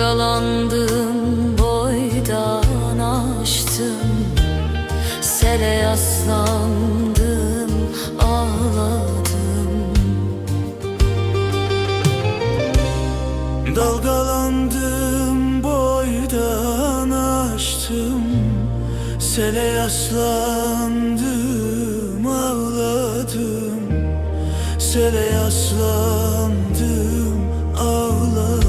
Dalgalandım boydan aştım. Sele yaslandım ağladım. Dalgalandım boydan aştım. Sele yaslandım ağladım. Sele yaslandım ağladım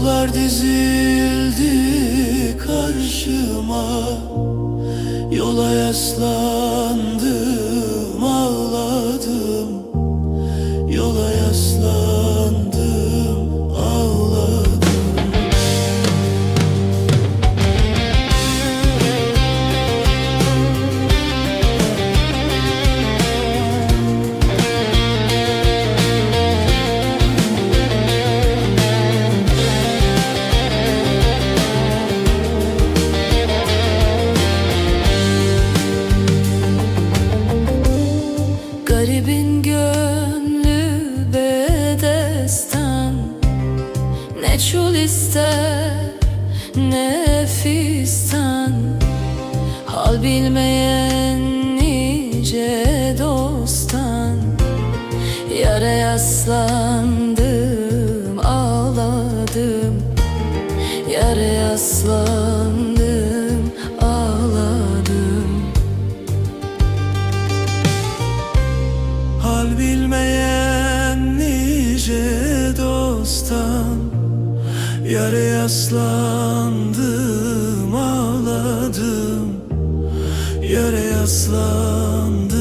Dağlar dizildi Ne çul ister ne fistan. Hal bilmeyen nice dosttan. Yara yaslandım ağladım. Yara yaslandım ağladım. Hal bilmeyen Yara yaslandım ağladım. Yara yaslandım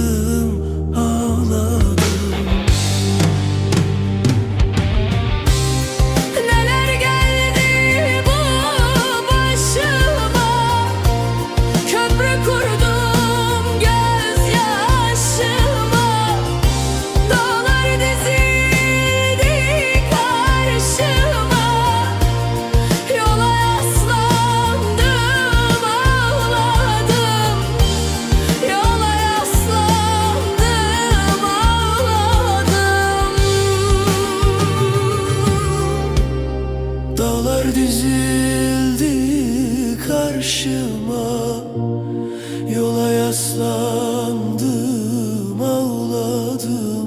ağladım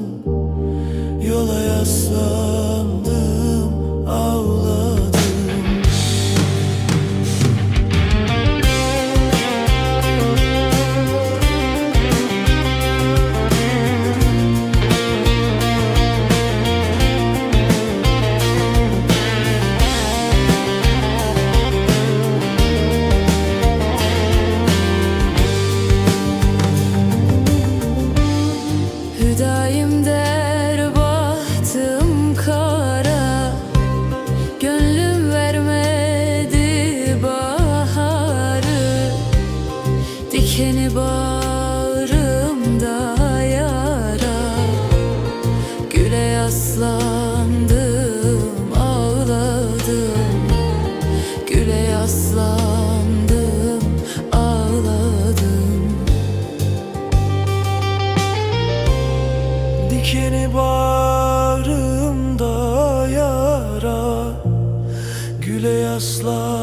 Dikeni bağrımda yara Güle yaslandım ağladım. Güle yaslandım ağladım. Dikeni bağrımda yara Güle yaslandım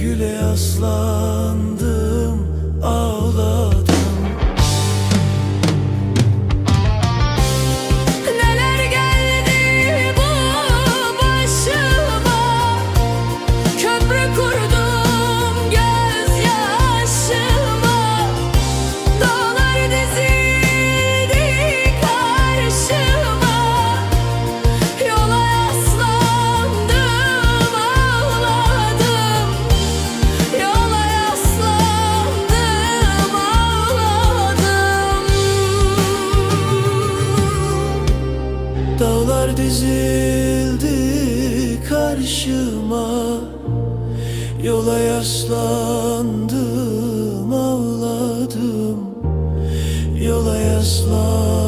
Güle yaslandım ağladım Dizildi karşıma. Yola yaslandım ağladım. Yola yaslandım.